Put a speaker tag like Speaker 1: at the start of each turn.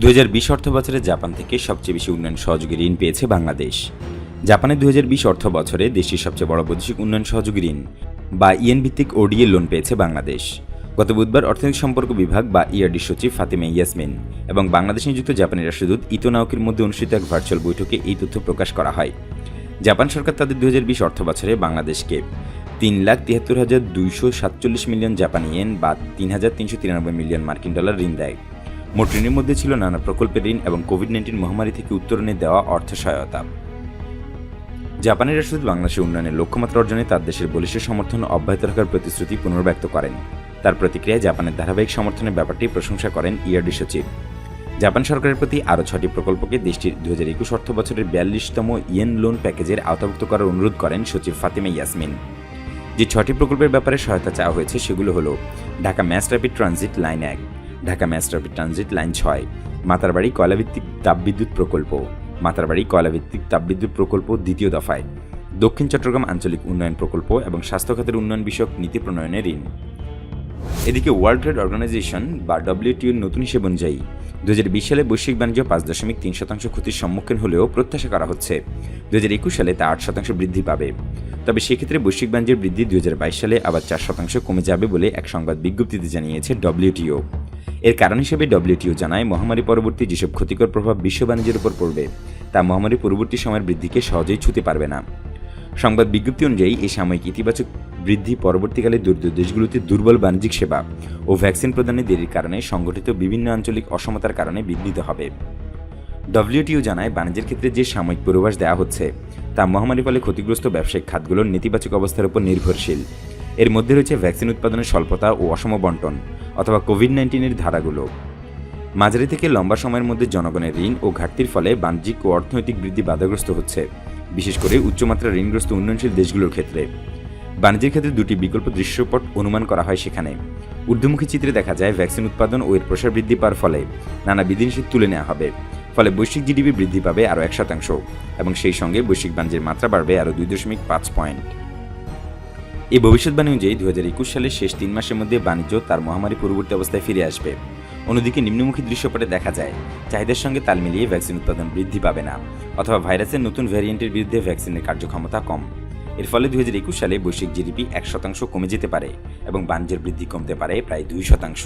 Speaker 1: দু হাজার বিশ অর্থ বছরে জাপান থেকে সবচেয়ে বেশি উন্নয়ন সহযোগী ঋণ পেয়েছে বাংলাদেশ। জাপানে দু হাজার বিশ অর্থ বছরে দেশটির সবচেয়ে বড় বৈদেশিক উন্নয়ন সহযোগী ঋণ বা ইএন ভিত্তিক ওডিএ লোন পেয়েছে বাংলাদেশ। গত বুধবার অর্থনৈতিক সম্পর্ক বিভাগ বা ইআরডি সচিব ফাতিমা ইয়াসমিন এবং বাংলাদেশ নিযুক্ত জাপানের রাষ্ট্রদূত ইতো নাওকির মধ্যে অনুষ্ঠিত এক ভার্চুয়াল বৈঠকে এই তথ্য প্রকাশ করা হয়। জাপান সরকার তাদের দু হাজার বিশ অর্থ বছরে বাংলাদেশকে তিন লাখ তিয়াত্তর হাজার দুইশো সাতচল্লিশ মিলিয়ন জাপানি ইয়েন বা তিন হাজার তিনশো তিরানব্বই মিলিয়ন মার্কিন ডলার ঋণ দেয়। মোট ঋণের মধ্যে ছিল নানা প্রকল্পের ঋণ এবং কোভিড নাইন্টিন মহামারী থেকে উত্তরণে দেওয়া অর্থ সহায়তা। জাপানের রাষ্ট্রদূত বাংলাদেশের উন্নয়নের লক্ষ্যমাত্রা অর্জনে তার দেশের বলিষ্ঠ সমর্থন অব্যাহত রাখার প্রতিশ্রুতি পুনর্ব্যক্ত করেন। তার প্রতিক্রিয়ায় জাপানের ধারাবাহিক সমর্থনের ব্যাপারটি প্রশংসা করেন ইআরডি সচিব। জাপান সরকারের প্রতি আরও ছটি প্রকল্পকে দেশটির দু হাজার একুশ অর্থ বছরের বিয়াল্লিশতম ইয়েন লোন প্যাকেজের আওতাভুক্ত করার অনুরোধ করেন সচিব ফাতিমা ইয়াসমিন। যে ছটি প্রকল্পের ব্যাপারে সহায়তা চাওয়া হয়েছে সেগুলো হলো Dhaka mass rapid transit line এক Dhaka mass rapid transit line ছয়। মাতারবাড়ি কয়লাভিত্তিক তাপবিদ্যুৎ প্রকল্প। মাতারবাড়ি কয়লাভিত্তিক তাপবিদ্যুৎ প্রকল্প দ্বিতীয় দফায়। দক্ষিণ চট্টগ্রাম আঞ্চলিক উন্নয়ন প্রকল্প এবং স্বাস্থ্য খাতের উন্নয়ন বিষয়ক নীতি প্রণয়নের ঋণ। এদিকে ওয়ার্ল্ড ট্রেড অর্গানাইজেশন বা ডব্লিউটিওর নতুন হিসেব অনুযায়ী দু হাজার বিশ সালে বৈশ্বিক বাণিজ্য পাঁচ দশমিক তিন শতাংশ ক্ষতির সম্মুখীন হলেও প্রত্যাশা করা হচ্ছে। দু হাজার একুশ সালে তা আট শতাংশ বৃদ্ধি পাবে। তবে সেক্ষেত্রে বৈশ্বিক বাণিজ্যের বৃদ্ধি দু হাজার বাইশ সালে আবার চার শতাংশ কমে যাবে বলে এক সংবাদ বিজ্ঞপ্তিতে জানিয়েছে ডব্লিউটিও এর কারণ হিসেবে ডব্লিউটিও জানায়, মহামারী পরবর্তী যেসব ক্ষতিকর প্রভাব বিশ্ব বাণিজ্যের উপর পড়বে, তা মহামারী পরবর্তী সময়ের বৃদ্ধিকে সহজেই ছুতে পারবে না। সংবাদ বিজ্ঞপ্তি অনুযায়ী, এই সাময়িক ইতিবাচক বৃদ্ধি পরবর্তীকালে দরিদ্র দেশগুলোতে দুর্বল বাণিজ্যিক সেবা ও ভ্যাকসিন প্রদানে দেরির কারণে সংগঠিত বিভিন্ন আঞ্চলিক অসমতার কারণে বিঘ্নিত হবে। ডব্লিউটিও জানায়, বাণিজ্যের ক্ষেত্রে যে সাময়িক পূর্বাভাস দেওয়া হচ্ছে, তা মহামারীর ফলে ক্ষতিগ্রস্ত ব্যবসায়িক খাতগুলোর নেতিবাচক অবস্থার উপর নির্ভরশীল। এর মধ্যে রয়েছে ভ্যাকসিন উৎপাদনের স্বল্পতা ও অসম বন্টন। অথবা কোভিড নাইন্টিনের ধারাগুলো। মাঝারি থেকে লম্বা সময়ের মধ্যে জনগণের ঋণ ও ঘাটতির ফলে বাণিজ্যিক ও অর্থনৈতিক বৃদ্ধি বাধাগ্রস্ত হচ্ছে, বিশেষ করে উচ্চমাত্রার ঋণগ্রস্ত উন্নয়নশীল দেশগুলোর ক্ষেত্রে। বাণিজ্যের ক্ষেত্রে দুটি বিকল্প দৃশ্যপট অনুমান করা হয় সেখানে। ঊর্ধ্বমুখী চিত্রে দেখা যায় ভ্যাকসিন উৎপাদন ও এর প্রসার বৃদ্ধি পাওয়ার ফলে নানা বিধিনিষেধ তুলে নেওয়া হবে, ফলে বৈশ্বিক জিডিপি বৃদ্ধি পাবে আরও এক শতাংশ এবং সেই সঙ্গে বৈশ্বিক বাণিজ্যের মাত্রা বাড়বে আরও দুই দশমিক পাঁচ পয়েন্ট। এই ভবিষ্যৎবাণী অনুযায়ী দু হাজার একুশ সালের শেষ তিন মাসের মধ্যে বাণিজ্য তার মহামারী পূর্ববর্তী অবস্থায় ফিরে আসবে। অন্যদিকে নিম্নমুখী দৃশ্যপটে দেখা যায়, চাহিদার সঙ্গে তাল মিলিয়ে ভ্যাকসিন উৎপাদন বৃদ্ধি পাবে না, অথবা ভাইরাসের নতুন ভ্যারিয়েন্টের বিরুদ্ধে ভ্যাকসিনের কার্যক্ষমতা কম। এর ফলে দু হাজার একুশ সালে বৈশ্বিক জিডিপি এক শতাংশ কমে যেতে পারে এবং বাণিজ্যের বৃদ্ধি কমতে পারে প্রায় দুই শতাংশ।